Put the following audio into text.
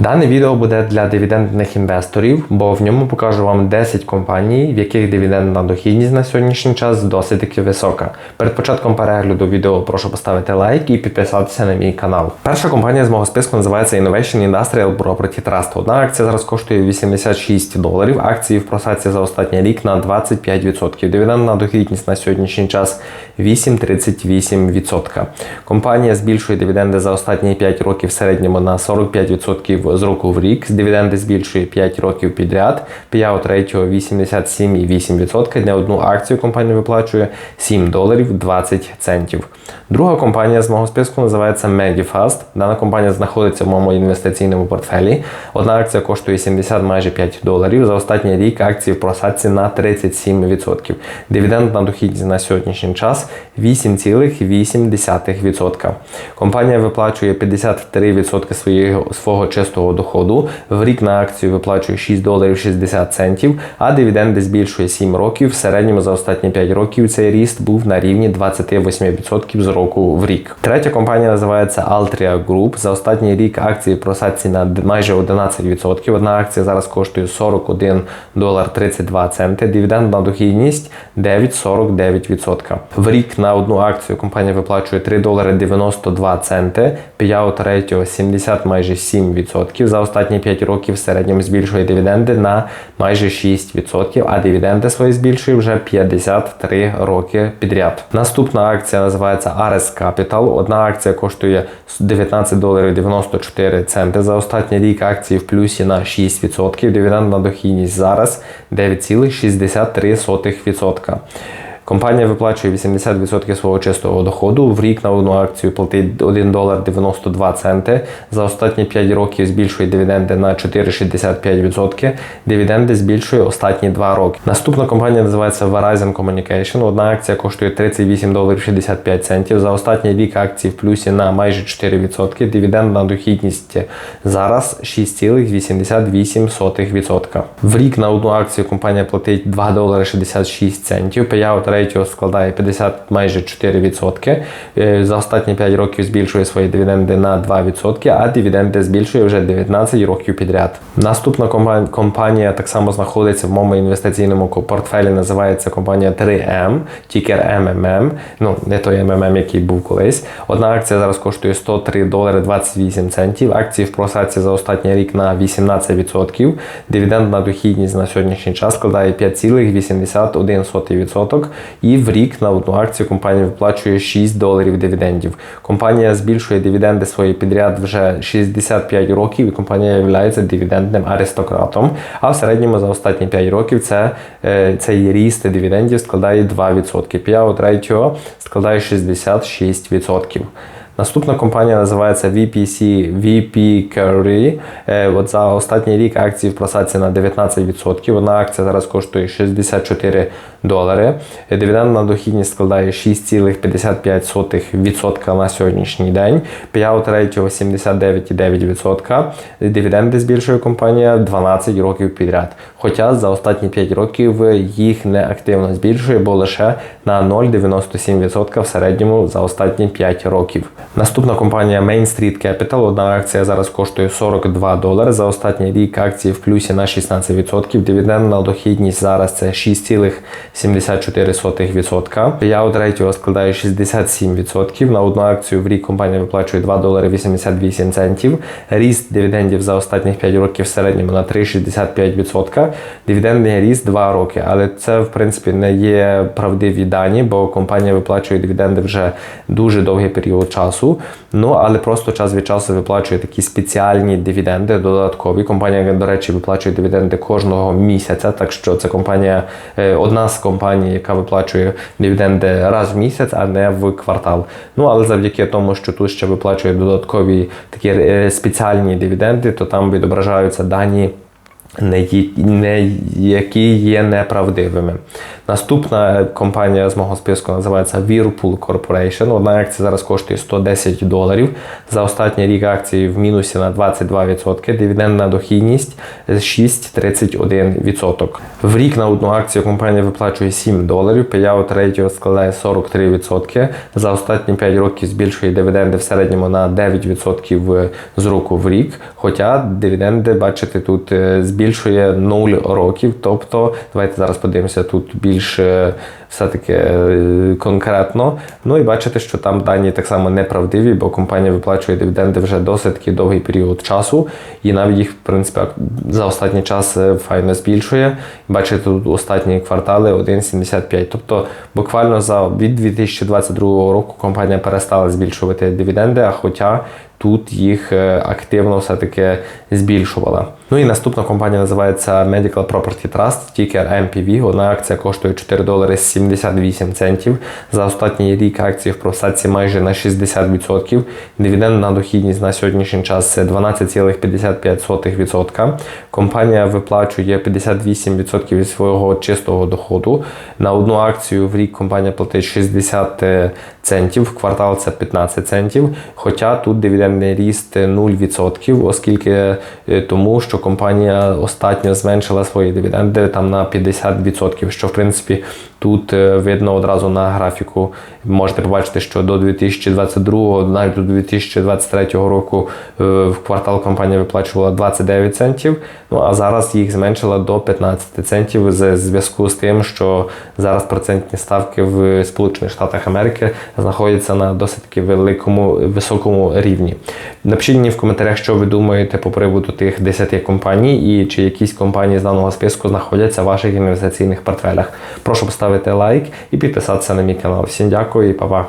Дане відео буде для дивідендних інвесторів, бо в ньому покажу вам 10 компаній, в яких дивідендна дохідність на сьогоднішній час досить таки висока. Перед початком перегляду відео прошу поставити лайк і підписатися на мій канал. Перша компанія з мого списку називається Innovation Industrial Property Trust. Одна акція зараз коштує 86 доларів. Акції в просадці за останній рік на 25%. Дивідендна дохідність на сьогоднішній час 8,38%. Компанія збільшує дивіденди за останні 5 років в середньому на 45% з року в рік. Дивіденди збільшує 5 років підряд. Піаут рейтіо 87,8%. На одну акцію компанія виплачує 7 доларів 20 центів. Друга компанія з мого списку називається Medifast. Дана компанія знаходиться в моєму інвестиційному портфелі. Одна акція коштує 70 майже 5 доларів. За останній рік акції в просадці на 37%. Дивідендна дохідність на сьогоднішній час 8,8%. Компанія виплачує 53% своєго, свого чистого доходу. В рік на акцію виплачує 6 доларів 60 центів, а дивіденди збільшує 7 років. В середньому за останні 5 років цей ріст був на рівні 28% з року в рік. Третя компанія називається Altria Group. За останній рік акції просадці на майже 11%. Одна акція зараз коштує 41 долар 32 центи. Дивідендна дохідність 9,49%. Рік на одну акцію компанія виплачує 3 долари 92 центи. Payout ratio 70 майже 7%. За останні 5 років в середньому збільшує дивіденди на майже 6%, а дивіденди свої збільшує вже 53 роки підряд. Наступна акція називається Ares Capital. Одна акція коштує 19 доларів 94 центи. За останній рік акції в плюсі на 6%. Дивідендна дохідність зараз 9,63%. Компанія виплачує 80% свого чистого доходу. В рік на одну акцію платить 1 долар 92 центи. За останні 5 років збільшує дивіденди на 4,65%. Дивіденди збільшує останні 2 роки. Наступна компанія називається Verizon Communication. Одна акція коштує 38 доларів 65 центів. За останній рік акції в плюсі на майже 4%. Дивідендна дохідність зараз 6,88%. В рік на одну акцію компанія платить 2 долари 66 центів. Payout ratio складає 50 майже 4%. Е, За останні 5 років збільшує свої дивіденди на 2%, а дивіденди збільшує вже 19 років підряд. Наступна компанія так само знаходиться в моєму інвестиційному портфелі. Називається компанія 3M, тікер MMM. Ну, не той MMM, який був колись. Одна акція зараз коштує 103 долари 28 центів. Акції в просадці за останній рік на 18%. Дивідендна дохідність на сьогоднішній час складає 5,81%. І в рік на одну акцію компанія виплачує 6 доларів дивідендів. Компанія збільшує дивіденди свої підряд вже 65 років, і компанія є дивідендним аристократом. А в середньому за останні 5 років це, е, цей ріст дивідендів складає 2%. Payout ratio складає 66%. Наступна компанія називається VPC VP Carry. Е, От за останній рік акції в просадці на 19%. Одна акція зараз коштує 64 долари. Дивідендна дохідність складає 6,55% на сьогоднішній день. Payout ratio 79,9%. Дивіденди збільшує компанія 12 років підряд. Хоча за останні 5 років їх не активно збільшує, бо лише на 0,97% в середньому за останні 5 років. Наступна компанія Main Street Capital. Одна акція зараз коштує 42 долари. За останній рік акції в плюсі на 16%. Дивідендна дохідність зараз це 6,74%. Payout ratio складає 67%. На одну акцію в рік компанія виплачує 2 долари 88 центів. Ріст дивідендів за останні 5 років в середньому на 3,65%. Дивідендний ріст 2 роки, але це в принципі не є правдиві дані, бо компанія виплачує дивіденди вже дуже довгий період часу. Ну але просто час від часу виплачує такі спеціальні дивіденди, додаткові. Компанія, до речі, виплачує дивіденди кожного місяця. Так що це компанія, е, одна з компаній, яка виплачує дивіденди раз в місяць, а не в квартал. Ну але завдяки тому, що тут ще виплачує додаткові такі е, спеціальні дивіденди, то там відображаються дані не які є неправдивими. Наступна компанія з мого списку називається Whirlpool Corporation. Одна акція зараз коштує 110 доларів. За останній рік акції в мінусі на 22%. Дивідендна дохідність 6,31%. В рік на одну акцію компанія виплачує 7 доларів. Payout ratio складає 43%. За останні 5 років збільшує дивіденди в середньому на 9% з року в рік. Хоча дивіденди, бачите, тут е, збільшує 0 років. Тобто, давайте зараз подивимося тут більш е, все-таки е, конкретно. Ну і бачите, що там дані так само неправдиві, бо компанія виплачує дивіденди вже досить довгий період часу, і навіть їх, в принципі, за останній час е, файно збільшує. Бачите, тут останні квартали 1,75. Тобто, буквально за від 2022 року компанія перестала збільшувати дивіденди, а хоча тут їх е, активно все-таки збільшувала. Ну і наступна компанія називається Medical Property Trust, тікер MPV. Одна акція коштує 4 долари 78 центів. За останній рік акції в просадці майже на 60%. Дивідендна дохідність на сьогоднішній час це 12,55%. Компанія виплачує 58% від свого чистого доходу. На одну акцію в рік компанія платить 60 центів, в квартал це 15 центів. Хоча тут дивідендний ріст 0%, оскільки е, тому, що компанія остатньо зменшила свої дивіденди там на 50%, що в принципі тут е, видно одразу на графіку. Можете побачити, що до 2022, навіть до 2023 року е, в квартал компанія виплачувала 29 центів. Ну а зараз їх зменшила до 15 центів з зв'язку з тим, що зараз процентні ставки в Сполучених Штатах Америки знаходяться на досить таки великому високому рівні. Напишіть мені в коментарях, що ви думаєте по приводу тих 10 компаній і чи якісь компанії з даного списку знаходяться в ваших інвестиційних портфелях. Прошу поставити лайк і підписатися на мій канал. Всім дякую і па-па!